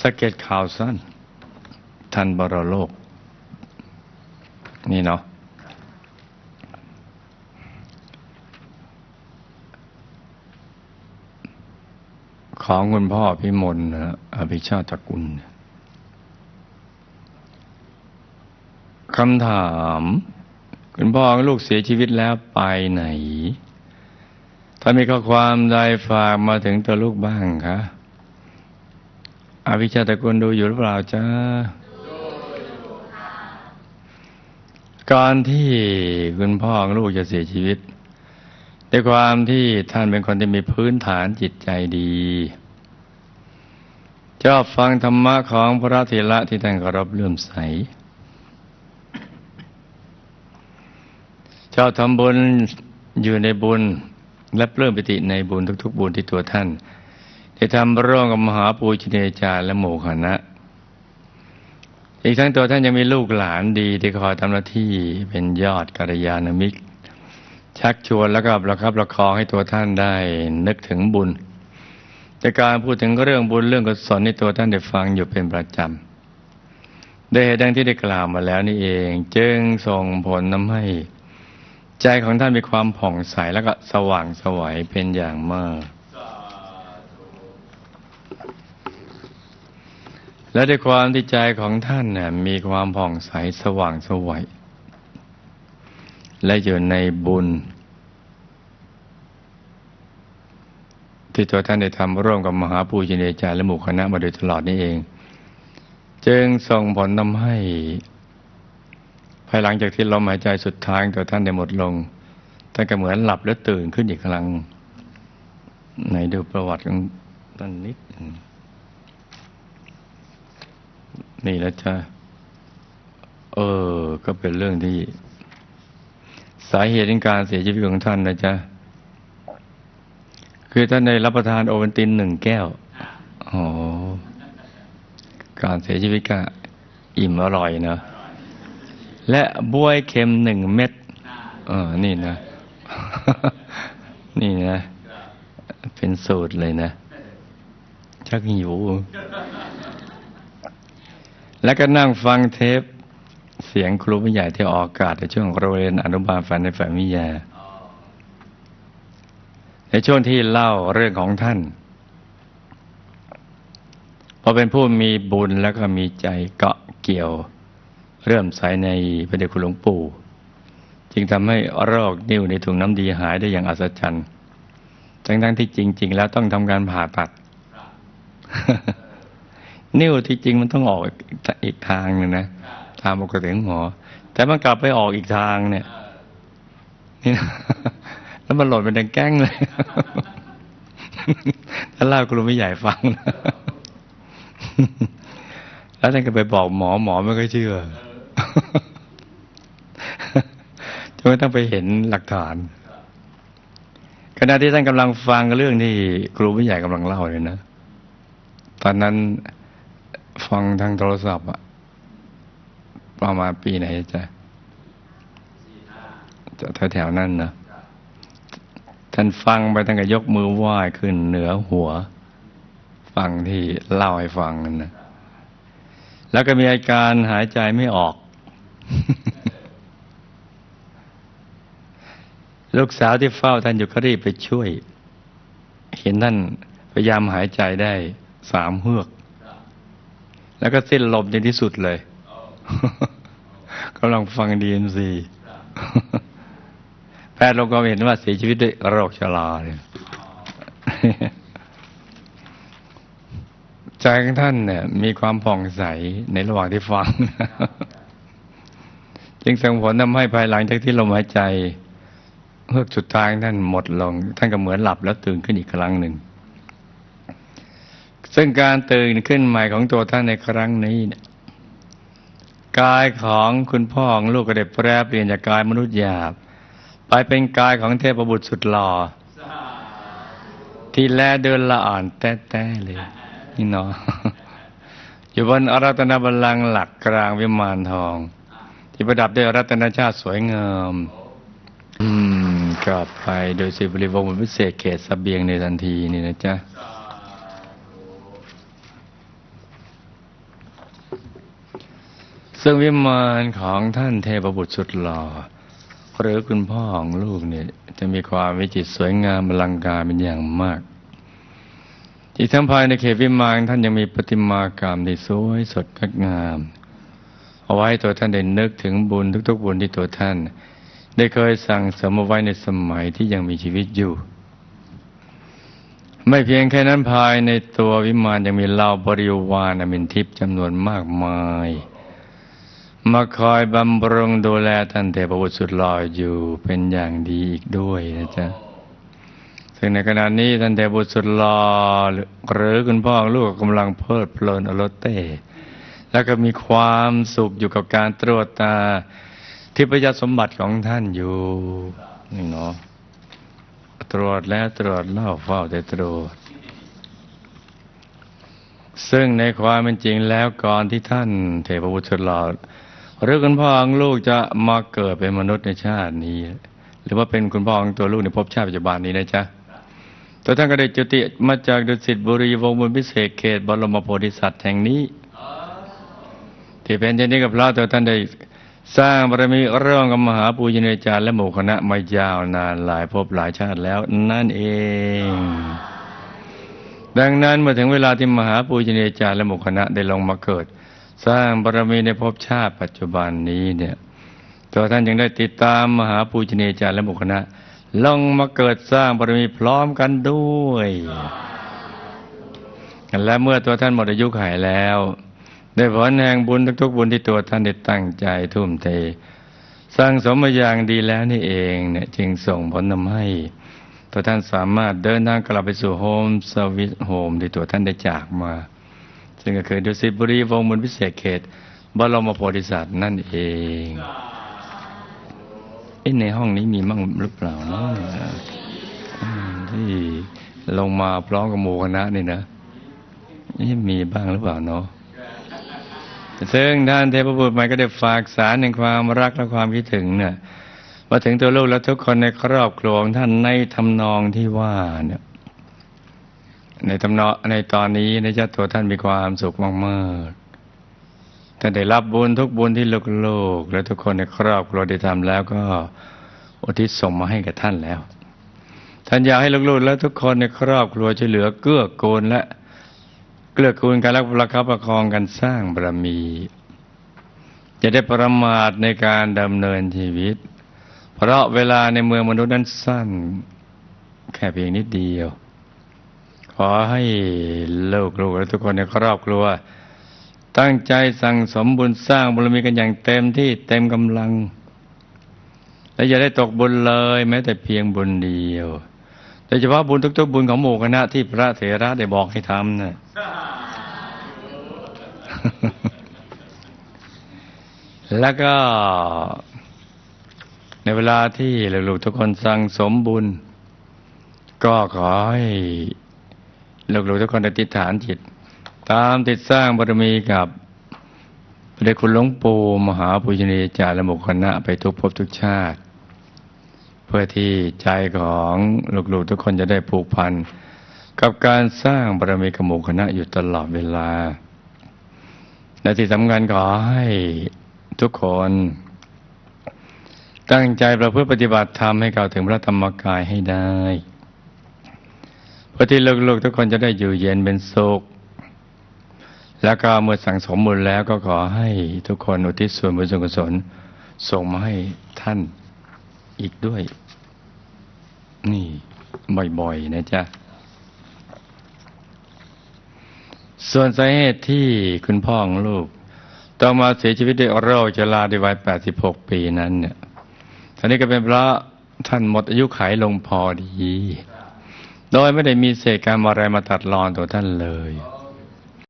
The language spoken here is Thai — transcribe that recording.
สเก็ตข่าวสั้น ทันบรโลก นี่เนาะของคุณพ่อพิมลนะอภิชาติกุลคำถาม คุณพ่อกับลูกเสียชีวิตแล้วไปไหน ถ้ามีข้อความใดฝากมาถึงตัวลูกบ้างคะ อภิชาติกุลดูอยู่หรือเปล่าจ้าก่อนที่คุณพ่อกับลูกจะเสียชีวิตด้วยความที่ท่านเป็นคนที่มีพื้นฐานจิตใจดีชอบฟังธรรมะของพระเถระที่ท่านเคารพเลื่อมใส ชอบทำบุญอยู่ในบุญและปลื้มปิติในบุญทุก ๆ บุญที่ตัวท่าน ได้ทำร่วมกับมหาปูชนียาจารย์และหมู่คณะ อีกทั้งตัวท่านยังมีลูกหลานดีที่คอยทำหน้าที่เป็นยอดกัลยาณมิตร ชักชวนแล้วก็ประคับประคองให้ตัวท่านได้นึกถึงบุญ แต่การพูดถึงเรื่องบุญเรื่องกุศลในตัวท่านได้ฟังอยู่เป็นประจำได้เหตุดังที่ได้กล่าวมาแล้วนี่เอง จึงส่งผลทำให้ใจของท่านมีความผ่องใสแล้วก็สว่างสวัยเป็นอย่างมาก และด้วยความที่ใจของท่านน่มีความผ่องใสสว่างสวัยและอยู่ในบุญ ที่ตัวท่านได้ทำร่วมกับมหาปูชนียาจารย์และหมู่คณะมาโดยตลอดนี่เอง จึงส่งผลทำให้ ภายหลังจากที่ลมหายใจสุดท้ายตัวท่านได้หมดลง ท่านก็เหมือนหลับแล้วตื่นขึ้นอีกครั้งไหนดูประวัติของท่านนิด นึ่งนี่แล้วจ้ะเออ ก็เป็นเรื่องที่ สาเหตุในการเสียชีวิตของท่านนะจ๊ะ คือท่านได้รับประทานโอวัลตินหนึ่งแก้วอ๋อการเสียชีวิตก็อิ่มอร่อยเนอะและบวยเค็มหนึ่งเม็ดเออนี่นะ นี่นะ เป็นสูตรเลยนะ ชักหิว แล้วก็นั่งฟังเทป เสียงครูผู้ใหญ่ที่ออกอากาศในช่วงโรงเรียนอนุบาลฝันในฝันวิทยาในช่วงที่เล่าเรื่องของท่านพอเป็นผู้มีบุญแล้วก็มีใจเกาะเกี่ยว เริ่มใสในพระเดชคุณหลวงปู่ จึงทำให้โรคนิ่วในถุงน้ำดีหายได้อย่างอัศจรรย์ทั้งทั้งที่จริง ๆ แล้วต้องทำการผ่าตัด นิ่วที่จริงมันต้องออกอีกทางหนึ่งนะตามปกติของหมอ แต่มันกลับไปออกอีกทางเนี่ยนี่นะแล้วมันหล่นเป็นดังแก้งเลยถ้าเล่าครูไม่ใหญ่ฟังนะแล้วท่านก็ไปบอกหมอหมอไม่ค่อยเชื่อจนกระทั่งไปเห็นหลักฐานขณะที่ท่านกำลังฟังเรื่องที่ครูผู้ใหญ่กำลังเล่าเลยนะ ตอนนั้น ฟังทางโทรศัพท์อะประมาณปีไหนจะจะแถวๆนั้นนะท่านฟังไปตั้งแต่ยกมือไหว้ขึ้นเหนือหัว ฟังที่เล่าให้ฟังนั่นนะแล้วก็มีอาการหายใจไม่ออก ลูกสาวที่เฝ้าท่านอยู่ก็รีบไปช่วย เห็นท่านพยายามหายใจได้สามเฮือก แล้วก็สิ้นลมในที่สุดเลยกำลังฟังดีเอ็มซีแพทย์ลงความเห็นว่าเสียชีวิตด้วยโรคชราเลยใจของท่านเนี่ย มีความผ่องใสในระหว่างที่ฟัง จึงส่งผลทำให้ภายหลังจากที่ลมหายใจเฮือกสุดท้ายท่านหมดลง ท่านก็เหมือนหลับแล้วตื่นขึ้นอีกครั้งหนึ่ง ซึ่งการตื่นขึ้นใหม่ของตัวท่านในครั้งนี้เนี่ยกายของคุณพ่อของลูกก็ได้แปรเปลี่ยนจากกายมนุษย์หยาบ ไปเป็นกายของเทพบุตรสุดหล่อ ที่แลเดินละอ่อนแต้ๆเลย นี่เนาะอยู่บนอรัตนบัลลังก์หลักกลางวิมานทอง ที่ประดับด้วยรัตนชาติสวยงาม อืมกลับไปโดยสิบริวงศ์พิเศษเขตสเบียงในทันทีนี่นะจ๊ะ ซึ่งวิมานของท่านเทพบุตรสุดหล่อหรือคุณพ่อของลูกเนี่ยจะมีความวิจิตรสวยงามอลังการเป็นอย่างมาก อีกทั้งภายในเขตวิมานท่านยังมีประติมากรรมที่สวยสดงดงาม เอาไว้ให้ตัวท่านได้นึกถึงบุญทุกๆบุญที่ตัวท่าน ได้เคยสั่งสมเอาไว้ในสมัยที่ยังมีชีวิตอยู่ ไม่เพียงแค่นั้นภายในตัววิมานยังมีเหล่าบริวารอมินทิพย์จำนวนมากมาย มาคอยบำรุงดูแลท่านเทพบุตรสุดหล่ออยู่เป็นอย่างดีอีกด้วยนะจ๊ะ ซึ่งในขณะนี้ท่านเทพบุตรสุดหล่อหรือคุณพ่อลูกกำลังเพลิดเพลินอรถเต้ แล้วก็มีความสุขอยู่กับการตรวจตาทิพยสมบัติของท่านอยู่นี่เนาะตรวจแล้วตรวจเล่าเฝ้าแต่ตรวจ ซึ่งในความเป็นจริงแล้วก่อนที่ท่านเทพบุตรสุดหล่อ หรือคุณพ่อของลูกจะมาเกิดเป็นมนุษย์ในชาตินี้ หรือว่าเป็นคุณพ่อของตัวลูกในภพชาติปัจจุบันนี้นะจ๊ะตัวท่านก็ได้จุติมาจากดุสิตบุรีวงบุญพิเศษเขตบรมโพธิสัตว์แห่งนี้ ที่เป็นเช่นนี้กับพระตัวท่านได้สร้างบารมีร่วมกับมหาปูชนียาจารย์และหมู่คณะมายาวนานหลายภพหลายชาติแล้วนั่นเอง ดังนั้นเมื่อถึงเวลาที่มหาปูชนียาจารย์และหมู่คณะได้ลงมาเกิด สร้างบารมีในภพชาติปัจจุบันนี้เนี่ยตัวท่านยังได้ติดตามมหาปูชนียาจารย์และหมู่คณะลงมาเกิดสร้างบารมีพร้อมกันด้วย และเมื่อตัวท่านหมดอายุขัยแล้ว ได้ผลแห่งบุญทุกๆบุญที่ตัวท่านได้ตั้งใจทุ่มเท สร้างสมมาอย่างดีแล้วนี่เองเนี่ยจึงส่งผลทำให้ ตัวท่านสามารถเดินทางกลับไปสู่โฮมสวิตโฮมที่ตัวท่านได้จากมา ซึ่งก็คือดุสิตบุรีวงศ์บุญพิเศษเขตบรมโพธิสัตว์นั่นเองเอ๊ะในห้องนี้มีมั่งหรือเปล่าเนาะอืมที่ลงมาพร้อมกับหมู่คณะนี่นะนี่มีบ้างหรือเปล่าเนาะซึ่งท่านเทพบุตรมันก็ได้ฝากสารในความรักและความคิดถึงเนี่ยมาถึงตัวลูกและทุกคนในครอบครัวของท่านในทำนองที่ว่าเนี่ย ในทำนองในตอนนี้ในเจ้าตัวท่านมีความสุขมากๆท่านได้รับบุญทุกบุญที่ลูกๆและทุกคนในครอบครัวได้ทำแล้วก็อุทิศส่งมาให้กับท่านแล้ว ท่านอยากให้ลูกๆและทุกคนในครอบครัวช่วยเหลือเกื้อกูลและเกื้อกูลกันและประคับประคองกันสร้างบารมี จะได้ประมาทในการดำเนินชีวิต เพราะเวลาในเมืองมนุษย์นั้นสั้น แค่เพียงนิดเดียว ขอให้ลูกลูกและทุกคนในครอบครัว ตั้งใจสั่งสมบุญสร้างบารมีกันอย่างเต็มที่เต็มกำลัง และอย่าได้ตกบุญเลย แม้แต่เพียงบุญเดียวโดยเฉพาะบุญทุก ๆ บุญของหมู่คณะที่พระเถระได้บอกให้ทำนะแล้วก็ในเวลาที่ลูกๆทุกคนสั่งสมบุญ ก็ขอให้ ลูกๆทุกคนได้ติดฐานจิต ตามติดสร้างบารมีกับพระเดชคุณหลวงปู่มหาปุญญาจารย์และหมุคณะไปทุกภพทุกชาติ เพื่อที่ใจของลูกๆทุกคนจะได้ผูกพันกับการสร้างบารมีกับหมู่คณะอยู่ตลอดเวลา และที่สำคัญขอให้ทุกคน ตั้งใจประพฤติปฏิบัติธรรมให้เข้าถึงพระธรรมกายให้ได้ เพื่อที่ลูกๆทุกคนจะได้อยู่เย็นเป็นสุข แล้วก็เมื่อสั่งสมบุญแล้วก็ขอให้ทุกคนอุทิศส่วนบุญส่วนกุศลส่งมาให้ท่านอีกด้วย นี่บ่อยๆนะจ๊ะ ส่วนสาเหตุที่คุณพ่อของลูกต้องมาเสียชีวิตด้วยโรคชราในวัย 86 ปีนั้นเนี่ยท่านนี้ก็เป็นเพราะท่านหมดอายุขัยลงพอดี โดยไม่ได้มีเศษกรรมอะไรมาตัดรอนตัวท่านเลย